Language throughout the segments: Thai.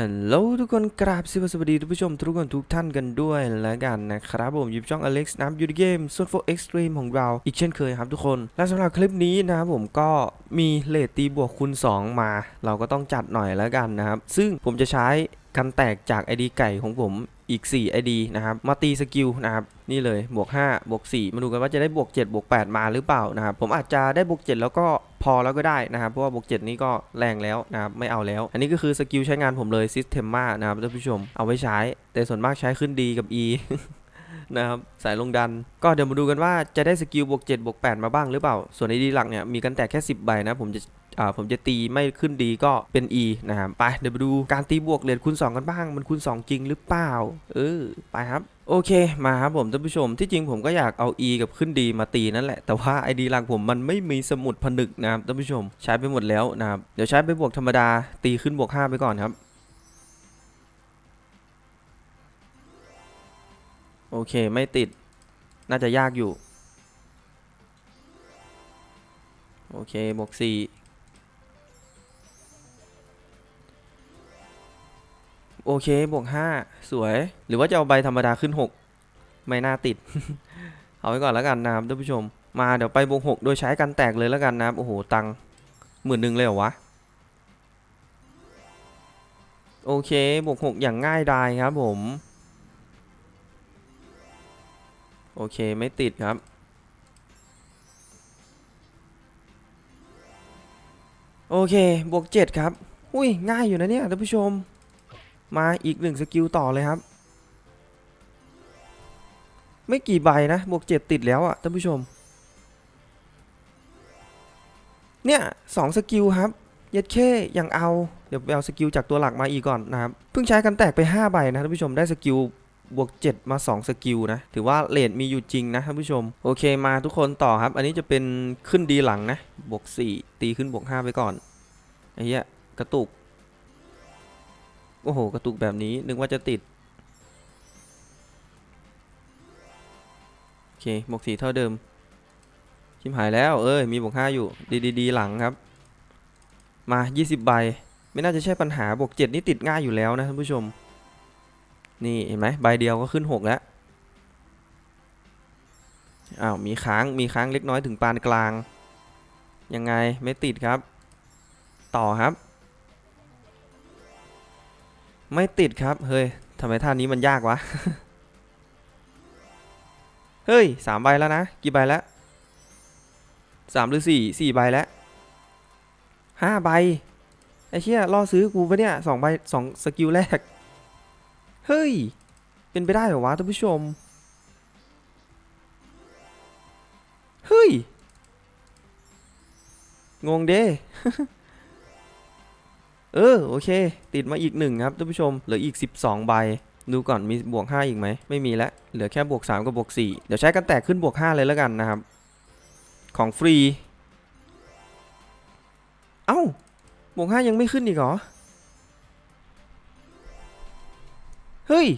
ฮัลโหลทุกคนกราบสวัสดีทุกผู้ชมทุกคนทุกท่านกันด้วยแล้วกันนะครับผมยิบช่องอเล็กซ์น้ำยูดีเกมส่วนโฟเอ็กซ์ตรีมของเราอีกเช่นเคยครับทุกคน และสำหรับคลิปนี้นะครับผมก็มีเลตตีบวกคูณ2 มา เราก็ต้องจัดหน่อยแล้วกันนะครับ ซึ่งผมจะใช้กันแตกจากไอดีไก่ของผม อีก 4 ID นะครับมาตีสกิลนะครับนี่เลยบวก5บวก4มาดูกันว่าจะได้บวก7บวก8มาหรือเปล่านะครับผมอาจจะได้บวก7แล้วก็พอแล้วก็ได้นะครับ เพราะว่าบวก7นี้ก็แรงแล้วนะครับไม่เอาแล้ว อันนี้ก็คือสกิลใช้งานผมเลย Systema นะครับท่านผู้ชมเอาไว้ใช้ แต่ส่วนมากใช้ขึ้นดีกับ E นะครับสายลงดันก็เดี๋ยวมาดูกันว่าจะได้สกิลบวก7บวก8มาบ้างหรือเปล่า ส่วน ID หลักเนี่ยมีกันแต่แค่ 10 ใบนะผมจะ ผมจะตีไม่ขึ้นดีก็เป็น E นะครับไปเดี๋ยวไปดูการตีบวกเหรียญคูณ2 กันบ้าง มันคูณ 2 จริงหรือเปล่า เออ ไปครับโอเคมาครับผมท่านผู้ชมที่จริงผมก็อยากเอา E กับขึ้นดีมาตีนั่นแหละ แต่ว่า ID หลักผมมันไม่มีสมุดผนึกนะครับท่านผู้ชมใช้ไปหมดแล้วนะครับเดี๋ยวใช้ไปบวกธรรมดาตีขึ้นบวก 5 ไปก่อนครับโอเคไม่ติดน่าจะยากอยู่ โอเคบวก4 โอเค บวก5สวย หรือว่าจะเอาใบธรรมดาขึ้น6ไม่น่าติด เอาไว้ก่อนแล้วกันนะครับท่านผู้ชม มาเดี๋ยวไปบวก6โดยใช้กันแตกเลยแล้วกันนะครับโอ้โห ตังหมื่นหนึ่งเลยเหรอวะ โอเค บวก6อย่างง่ายดายครับผม โอเค ไม่ติดครับโอเค บวก 7 ครับ อุ้ย ง่ายอยู่นะเนี่ยท่านผู้ชม มาอีกหนึ่งสกิลต่อเลยครับ ไม่กี่ใบนะบวกเจ็ดติดแล้วอะท่านผู้ชม เนี่ยสองสกิลครับเย็ดเข้ยังเอา เดี๋ยวไปเอาสกิลจากตัวหลักมาอีกก่อนนะครับ เพิ่งใช้กันแตกไป 5 ใบนะท่านผู้ชมได้สกิลบวก 7 มา 2 สกิลนะ ถือว่าเลทมีอยู่จริงนะท่านผู้ชม โอเคมาทุกคนต่อครับ อันนี้จะเป็นขึ้นดีหลังนะ บวก 4 ตีขึ้นบวก 5 ไปก่อนไอ้เหี้ยกระตุก โอ้โห กระตุกแบบนี้ นึกว่าจะติด โอเคบวกสี่เท่าเดิม ชิมหายแล้ว เอ้ย มีบวกห้าอยู่ ดีดีดีหลังครับ มา 20 ใบ ไม่น่าจะใช่ปัญหาบวกเจ็ดนี่ติดง่ายอยู่แล้วนะท่านผู้ชม นี่เห็นไหมใบเดียวก็ขึ้น6แล้ว อ้าว มีค้าง มีค้างเล็กน้อยถึงปานกลาง ยังไงไม่ติดครับ ต่อครับ ไม่ติดครับเฮ้ยทำไมท่านี้มันยากวะ เฮ้ยสามใบแล้วนะ กี่ใบแล้วสามหรือสี่สี่ใบแล้วห้าใบไอ้เชี่ยล่อซื้อกูปะเนี่ยสองใบสองสกิลแรก เฮ้ย เป็นไปได้เหรอวะท่านผู้ชม เฮ้ย งงเด้ เออโอเค ติดมาอีกหนึ่งครับท่านผู้ชมเหลืออีก 12 ใบ ดูก่อนมีบวก 5 อีกไหมไม่มีแล้วเหลือแค่บวก 3 กับบวก 4 เดี๋ยวใช้กันแตกขึ้นบวก 5 เลยแล้วกันนะครับ ของฟรี เอ้า บวก 5 ยังไม่ขึ้นอีกเหรอ เฮ้ย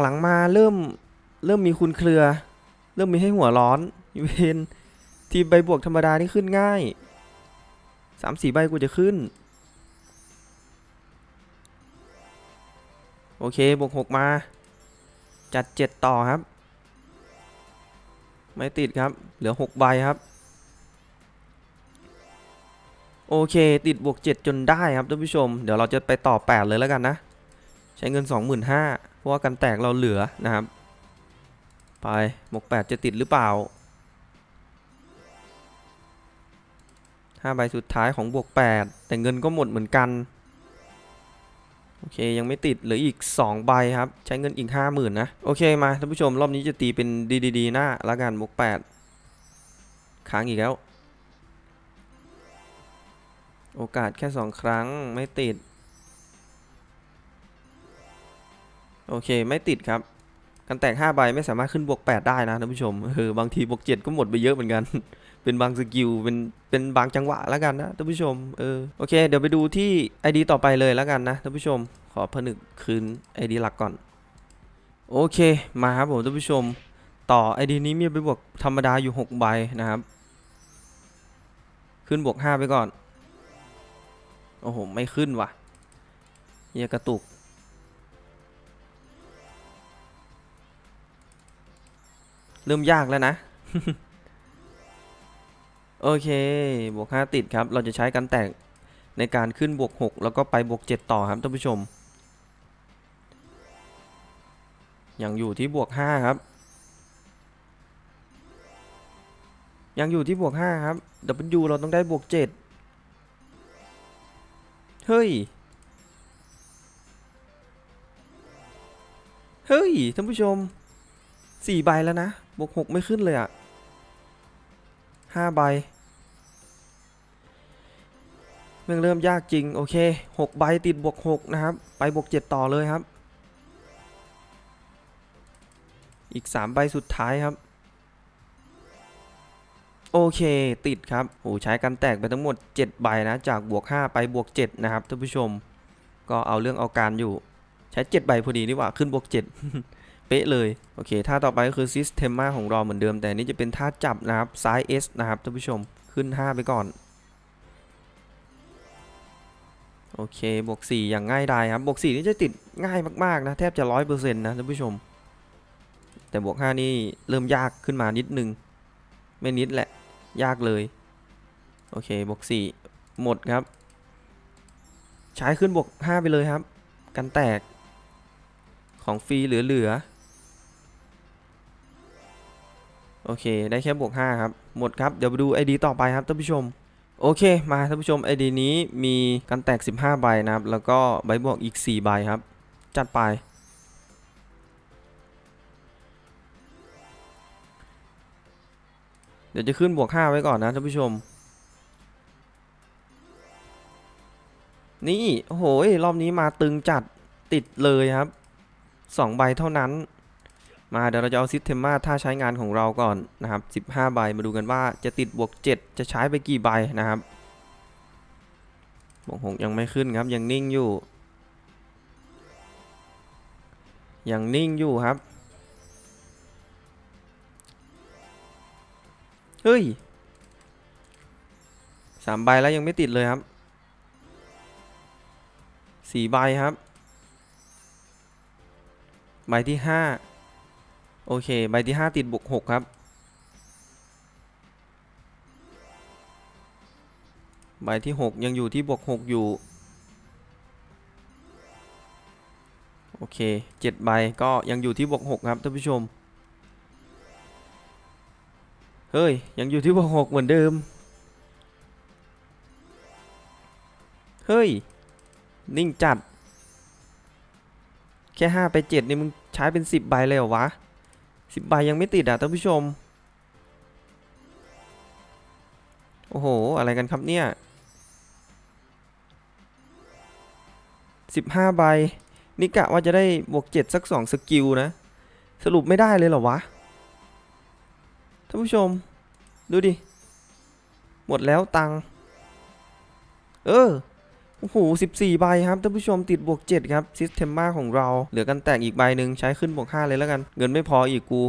หลังๆมาเริ่มเริ่มมีคุณเครือ เริ่มมีให้หัวร้อนเวนทีใบบวกธรรมดานี่ขึ้นง่าย สามสี่ใบกูจะขึ้น โอเคบวกหกมา จัดเจ็ดต่อครับ ไม่ติดครับ เหลือหกใบครับ โอเคติดบวก7จนได้ครับท่านผู้ชม เดี๋ยวเราจะไปต่อ8เลยแล้วกันนะ ใช้เงิน25,000เพราะว่ากันแตกเราเหลือนะครับ ไปบวก8จะติดหรือเปล่า ห้าใบสุดท้ายของบวก 8 แต่เงินก็หมดเหมือนกัน โอเค ยังไม่ติดเหลืออีก 2 ใบครับ ใช้เงินอีก 50,000 นะ โอเคมาท่านผู้ชมรอบนี้จะตีเป็นดีๆหน้าละกันบวก 8 ค้างอีกแล้ว โอกาสแค่ 2 ครั้งไม่ติด โอเคไม่ติดครับกันแตก 5 ใบไม่สามารถขึ้นบวก 8 ได้นะท่านผู้ชมเออบางทีบวก 7 ก็หมดไปเยอะเหมือนกัน เป็นบางสกิลเป็นเป็นบางจังหวะแล้วกันนะท่านผู้ชมเออโอเค เดี๋ยวไปดูที่ ID ต่อไปเลยแล้วกันนะท่านผู้ชม ขอผนึกคืน ID หลักก่อน โอเคมาครับผมท่านผู้ชม ต่อ ID นี้มีไปบวกธรรมดาอยู่ 6 ใบนะครับ ขึ้นบวก 5 ไปก่อน โอ้โห ไม่ขึ้นว่ะเฮียกระตุกเริ่มยากแล้วนะ โอเค บวก 5 ติดครับ เราจะใช้กันแตกในการขึ้นบวก 6 แล้วก็ไปบวก 7 ต่อครับท่านผู้ชม ยังอยู่ที่บวก 5 ครับ ยังอยู่ที่บวก 5 ครับ W เราต้องได้บวก 7 เฮ้ย เฮ้ยท่านผู้ชม 4 ใบแล้วนะ บวก 6 ไม่ขึ้นเลยอะะ5ใบเรื่องเริ่มยากจริง โอเค6ใบติดบวก6นะครับ ไปบวก7ต่อเลยครับ อีก3ใบสุดท้ายครับ โอเคติดครับโอ้ใช้กันแตกไปทั้งหมด7ใบนะ จากบวก5ไปบวก7นะครับท่านผู้ชม ก็เอาเรื่องเอาการอยู่ ใช้7ใบพอดีนี่หว่าขึ้นบวก7 เป๊ะเลย โอเคท่าต่อไปก็คือซิสเทมมาของเราเหมือนเดิม แต่นนี้จะเป็นท่าจับนะครับ ซ้าย S นะครับท่านผู้ชมขึ้น 5 ไปก่อน โอเค บวก 4 อย่างง่ายดายครับ บวก 4 นี่จะติดง่ายมากๆนะ แทบจะ 100%นะท่านผู้ชม แต่บวก 5 นี่เริ่มยากขึ้นมานิดนึง ไม่นิดแหละ ยากเลย โอเค บวก 4 หมดครับ ใช้ขึ้นบวก 5 ไปเลยครับ กันแตกของฟรีเหลือๆ โอเค ได้แค่บวก5ครับ หมดครับ เดี๋ยวไปดู ID ต่อไปครับท่านผู้ชม โอเค มาท่านผู้ชม ID นี้มีกันแตก 15 ใบนะครับ แล้วก็ใบบวกอีก 4 ใบครับ จัดไป เดี๋ยวจะขึ้นบวก 5 ไว้ก่อนนะท่านผู้ชม นี่ โอ้โห รอบนี้มาตึงจัดติดเลยครับ 2 ใบเท่านั้น มาเดี๋ยวเราจะเอาซิสเทมมาท่าใช้งานของเราก่อนนะครับ 15 ใบมาดูกันว่าจะติดบวก 7 จะใช้ไปกี่ใบนะครับบวก6ยังไม่ขึ้นครับยังนิ่งอยู่ ยังนิ่งอยู่ครับ เฮ้ยสามใบแล้วยังไม่ติดเลยครับสี่ใบครับ ใบที่ห้า โอเค ใบที่ห้าติดบวกหกครับ ใบที่หกยังอยู่ที่บวกหกอยู่ โอเคเจ็ดใบก็ยังอยู่ที่บวกหกครับท่านผู้ชม เฮ้ย ยังอยู่ที่บวกหกเหมือนเดิม เฮ้ย นิ่งจัด แค่ห้าไปเจ็ดนี่มึงใช้เป็นสิบใบเลยเหรอวะ สิบใบยังไม่ติดอะท่านผู้ชม โอ้โห อะไรกันครับเนี่ยสิบห้าใบ นี่กะว่าจะได้บวกเจ็ดสักสองสกิลนะ สรุปไม่ได้เลยเหรอวะ ท่านผู้ชม ดูดิ หมดแล้วตังค์เออ อ้โห14 ใบครับท่านผู้ชมติดบวก 7 ครับซิสเทมมาของเรา เหลือกันแตกอีกใบหนึ่งใช้ขึ้นบวก 5 เลยแล้วกัน เงินไม่พออีกกู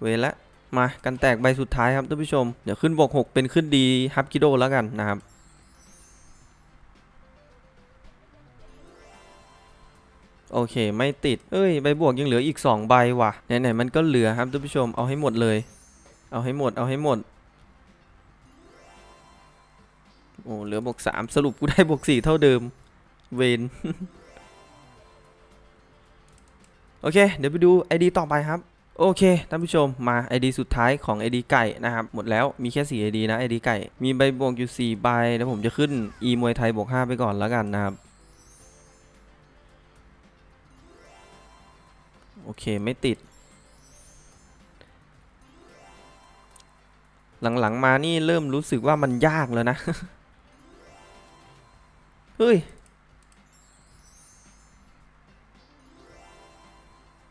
เวละมากันแตกใบสุดท้ายครับท่านผู้ชม เดี๋ยวขึ้นบวก 6 เป็นขึ้นดีฮับกิโดแล้วกันนะครับโอเคไม่ติด เอ้ยใบบวกยังเหลืออีก 2 ใบว่ะไหนๆมันก็เหลือครับท่านผู้ชมเอาให้หมดเลย เอาให้หมดเอาให้หมด โอ้เหลือบวกสามสรุปกูได้บวกสี่เท่าเดิม เวนโอเค เดี๋ยวไปดู ID ต่อไปครับ โอเค ท่านผู้ชมมา ID สุดท้ายของ ID ไก่นะครับ หมดแล้วมีแค่ 4 ID นะ ID ไก่ มีใบบวกอยู่ 4 ใบแล้วผมจะขึ้น E มวยไทยบวก 5 ไปก่อนแล้วกันนะครับ โอเค ไม่ติด หลังๆมานี่เริ่มรู้สึกว่ามันยากแล้วนะ เฮ้ย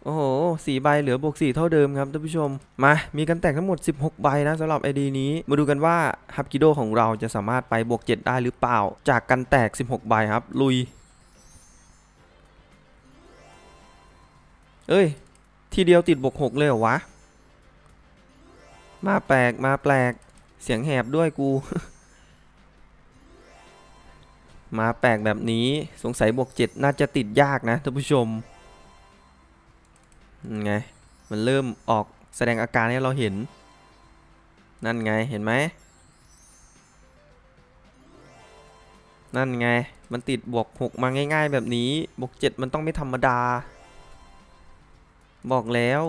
โอ้โหสี่ใบเหลือบวกสี่เท่าเดิมครับท่านผู้ชม มา มีกันแตกทั้งหมด 16 ใบนะสำหรับ ID นี้ มาดูกันว่าฮับกิโดของเราจะสามารถไปบวก 7 ได้หรือเปล่า จากกันแตก 16 ใบครับ ลุย เอ้ย ทีเดียวติดบวก 6 เลยเหรอวะ มาแปลก มาแปลก เสียงแหบด้วยกู มาแปลกแบบนี้สงสัยบวกเจ็ดน่าจะติดยากนะท่านผู้ชมไงมันเริ่มออกแสดงอาการให้เราเห็น นั่นไงเห็นไหมนั่นไงมันติดบวก 6 มาง่าย ๆ แบบนี้บวก 7 มันต้องไม่ธรรมดา บอกแล้ว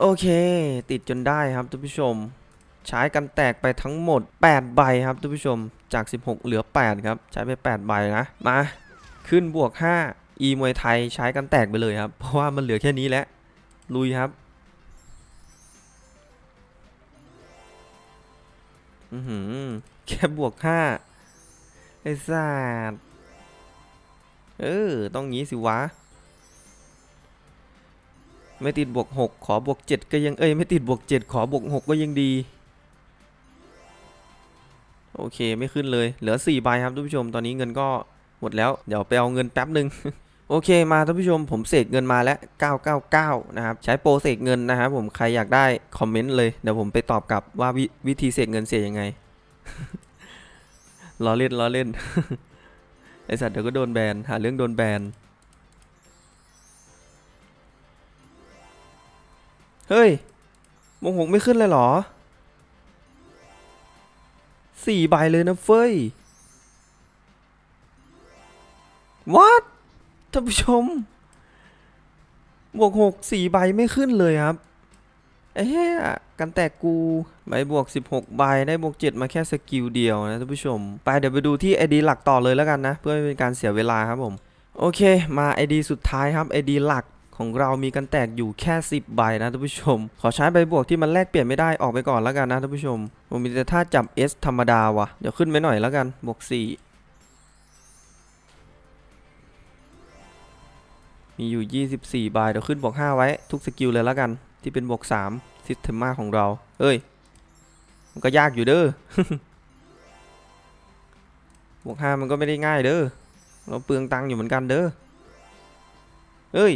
โอเค ติดจนได้ครับท่านผู้ชม ใช้กันแตกไปทั้งหมด 8 ใบครับท่านผู้ชมจาก 16 เหลือ 8 ครับ ใช้ไป 8 ใบนะ มาขึ้นบวก5 e มวยไทยใช้กันแตกไปเลยครับ เพราะว่ามันเหลือแค่นี้แล้ว ลุยครับอือหือแค่บวกห้าไอ้สัตว์เออ ต้องงี้สิวะ ไม่ติดบวกหกขอบวกเจ็ดก็ยัง เอ้ย ไม่ติดบวกเจ็ดขอบวกหกก็ยังดี โอเคไม่ขึ้นเลย เหลือ4ใบครับท่านผู้ชม ตอนนี้เงินก็หมดแล้ว เดี๋ยวไปเอาเงินแป๊บหนึ่งโอเคมาท่านผู้ชมผมเสกเงินมาแล้ว 999 นะครับ ใช้โปรเสกเงินนะครับผมใครอยากได้คอมเมนต์เลย เดี๋ยวผมไปตอบกลับว่าวิวิธีเสกเงินเสียยังไงล้อเล่นล้อเล่นไอสัตว์เดี๋ยวก็โดนแบนหาเรื่องโดนแบนเฮ้ยมงหกไม่ขึ้นเลยเหรอ สี่ใบเลยนะเฟ้ย what ท่านผู้ชม บวกหกสี่ใบไม่ขึ้นเลยครับ เอ๊ะกันแตกกูใบบวก 16 ใบได้บวก 7 มาแค่สกิลเดียวนะท่านผู้ชม ไปเดี๋ยวไปดูที่ ID หลักต่อเลยแล้วกันนะ เพื่อไม่เป็นการเสียเวลาครับผม โอเค มา ID สุดท้ายครับ ID หลัก ของเรามีกันแตกอยู่แค่ 10 ใบนะท่านผู้ชม ขอใช้ใบบวกที่มันแลกเปลี่ยนไม่ได้ออกไปก่อนแล้วกันนะท่านผู้ชม ผมมีแต่ท่าจับ S ธรรมดาวะเดี๋ยวขึ้นไปหน่อยแล้วกันบวก4มีอยู่ 24ใบเดี๋ยวขึ้นบวก 5 ไว้ ทุกสกิลเลยแล้วกัน ที่เป็นบวก3ซิสเทมมาของเรา เอ้ย มันก็ยากอยู่เด้อบวก 5 มันก็ไม่ได้ง่ายเด้อ เราเปลืองตังค์อยู่เหมือนกันเด้อ เอ้ย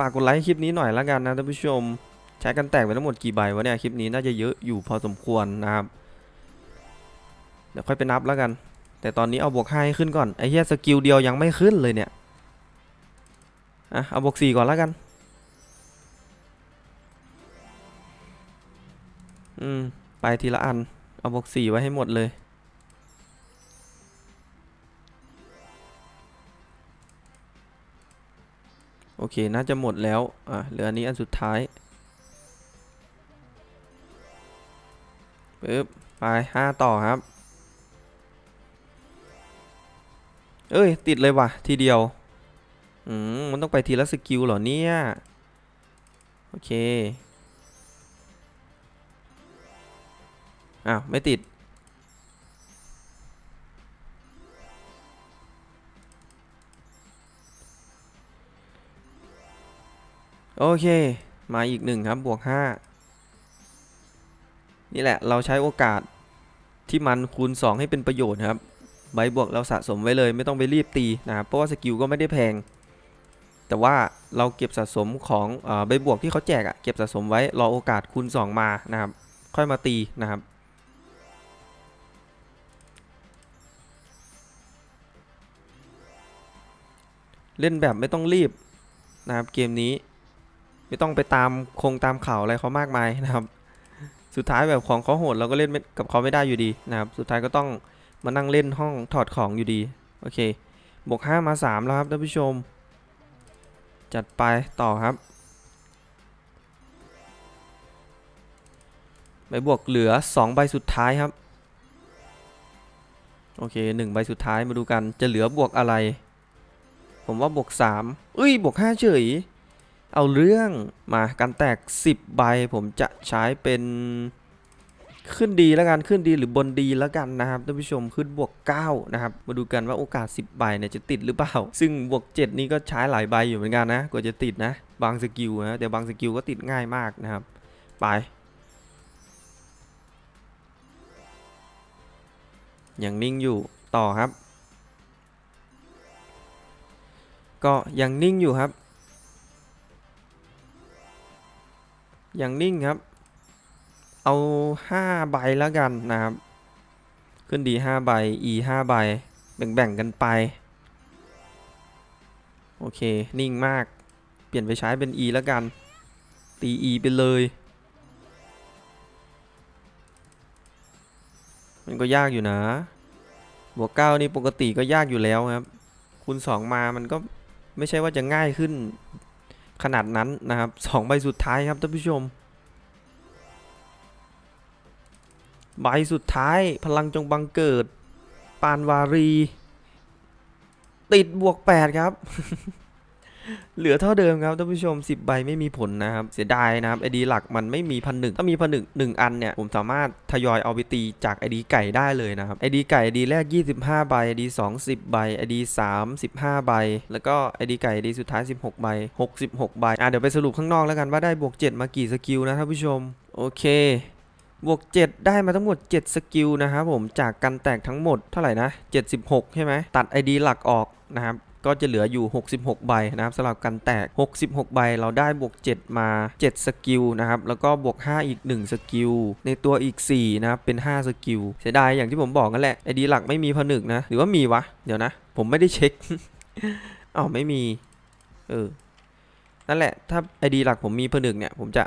ฝากกดไลค์คลิปนี้หน่อยล้วกันนะท่านผู้ชม ใช้กันแตกไปทั้งหมดกี่ใบวะเนี่ยคลิปนี้น่าจะเยอะอยู่พอสมควรนะครับ เดี๋ยวค่อยไปนับแล้วกัน แต่ตอนนี้เอาบวกให้ขึ้นก่อนไอ้เหี้ยสกิลเดียวยังไม่ขึ้นเลยเนี่ยอะเอาบวก4ก่อนแล้วกันอืมไปทีละอัน เอาบวก4ไว้ให้หมดเลย โอเค น่าจะหมดแล้ว อะ เหลืออันนี้อันสุดท้ายปึ๊บ ไป5ต่อครับ เอ้ย ติดเลยว่ะ ทีเดียว อืม มันต้องไปทีละสกิลเหรอเนี่ย โอเค อ้าว ไม่ติด โอเค มาอีกหนึ่งครับบวก5นี่แหละเราใช้โอกาสที่มันคูณ 2 ให้เป็นประโยชน์ครับ ใบบวกเราสะสมไว้เลย ไม่ต้องไปรีบตีนะครับเพราะว่าสกิลก็ไม่ได้แพง แต่ว่าเราเก็บสะสมของอใบบวกที่เขาแจกอะเก็บสะสมไว้รอโอกาสคูณ 2 มานะครับ ค่อยมาตีนะครับเล่นแบบไม่ต้องรีบนะครับเกมนี้ ไม่ต้องไปตามคงตามข่าวอะไรเขามากมายนะครับ สุดท้ายแบบของเขาโหดเราก็เล่นกับเขาไม่ได้อยู่ดีนะครับ สุดท้ายก็ต้องมานั่งเล่นห้องถอดของอยู่ดีโอเคบวก5มา3แล้วครับท่านผู้ชม จัดไปต่อครับใบบวกเหลือ 2 ใบสุดท้ายครับ โอเค 1 ใบสุดท้ายมาดูกันจะเหลือบวกอะไร ผมว่าบวก 3 เอ้ยบวก 5 เฉย เอาเรื่องมาการแตก 10 ใบผมจะใช้เป็นขึ้นดีแล้วกันขึ้นดีหรือบนดีแล้วกันนะครับท่านผู้ชมขึ้นบวก 9 นะครับ มาดูกันว่าโอกาส 10 ใบเนี่ยจะติดหรือเปล่า ซึ่งบวก 7 นี่ก็ใช้หลายใบอยู่เหมือนกันนะกว่าจะติดนะ บางสกิลนะแต่บางสกิลก็ติดง่ายมากนะครับ ไป ยังนิ่งอยู่ต่อครับ ก็ยังนิ่งอยู่ครับ อยังนิ่งครับ เอาห้าใบแล้วกันนะครับ ขึ้นดีห้าใบ e ห้าใบ แบ่งๆกันไป โอเค นิ่งมาก เปลี่ยนไปใช้เป็น e แล้วกัน ตี e ไปเลย มันก็ยากอยู่นะ บวกเก้านี่ปกติก็ยากอยู่แล้วครับ คูณสองมามันก็ไม่ใช่ว่าจะง่ายขึ้น ขนาดนั้นนะครับสองใบสุดท้ายครับท่านผู้ชม ใบสุดท้ายพลังจงบังเกิด ปานวารี ติดบวก 8 ครับ เหลือเท่าเดิมครับท่านผู้ชม 10 ใบไม่มีผลนะครับ เสียดายนะครับไอดีหลักมันไม่มีพันหนึ่งถ้ามีพันหนึ่งหนึ่งอันเนี่ย ผมสามารถทยอยเอาไปตีจากไอดีไก่ได้เลยนะครับไอดีไก่ไอดีแรก 25 ใบไอดี2 10ใบไอดี3 15ใบ แล้วก็ไอดีไก่ไอดีสุดท้าย 16 ใบ 66 ใบอะเดี๋ยวไปสรุปข้างนอกแล้วกันว่าได้บวก 7 มากี่สกิลนะท่านผู้ชมโอเคบวก 7 ได้มาทั้งหมด 7 สกิลนะครับผมจากกันแตกทั้งหมดเท่าไหร่นะ 76 ใช่ไหมตัด ID หลักออกนะครับ ก็จะเหลืออยู่ 66 ใบนะครับสำหรับกันแตก 66 ใบเราได้บวก 7 มา 7 สกิลนะครับแล้วก็บวก 5 อีก 1 สกิล ในตัวอีก 4 นะครับ เป็น 5 สกิล เสียดายอย่างที่ผมบอกนั่นแหละ ID หลักไม่มีผนึกนะ หรือว่ามีวะ เดี๋ยวนะ ผมไม่ได้เช็คอ้าวไม่มี เออ นั่นแหละ ถ้า ID หลักผมมีผนึกเนี่ย ผมจะ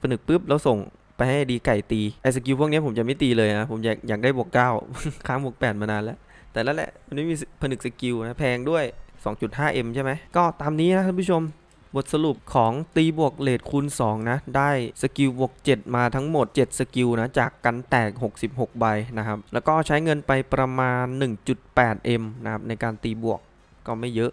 ผนึกปุ๊บแล้วส่งไปให้ดีไก่ตีไอสกิลพวกนี้ผมจะไม่ตีเลยนะ ผมอยากอยากได้บวกเก้าค้างบวกแปดมานานแล้ว แต่แล้วแหละมันไม่มีผนึกสกิลนะ แพงด้วย 2.5M ใช่ไหม ก็ตามนี้นะท่านผู้ชม บทสรุปของตีบวกเลทคูณ 2 นะ ได้สกิลบวก 7 มาทั้งหมด 7 สกิลนะ จากกันแตก 66 ใบนะครับ แล้วก็ใช้เงินไปประมาณ 1.8M นะครับในการตีบวกก็ไม่เยอะ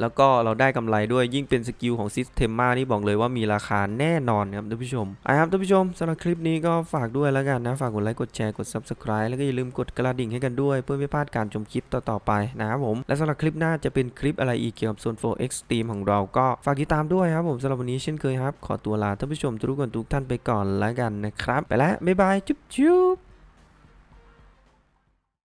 แล้วก็เราได้กำไรด้วยยิ่งเป็นสกิลของซิสเทมมานี่บอกเลยว่ามีราคาแน่นอนครับท่านผู้ชมอะครับท่านผู้ชมสำหรับคลิปนี้ก็ฝากด้วยแล้วกันนะ ฝากกดไลค์กดแชร์กด Subscribe แล้วก็อย่าลืมกดกระดิ่งให้กันด้วย เพื่อไม่พลาดการชมคลิปต่อๆไปนะครับผม และสำหรับคลิปหน้าจะเป็นคลิปอะไรอีกเกี่ยวกับโซน4 Extreme ของเราก็ฝากติดตามด้วยครับผมสำหรับวันนี้เช่นเคยครับ ขอตัวลาท่านผู้ชมทุกคนทุกท่านไปก่อนแล้วกันนะครับไปแล้วบ๊ายบายจุ๊บจุ๊บ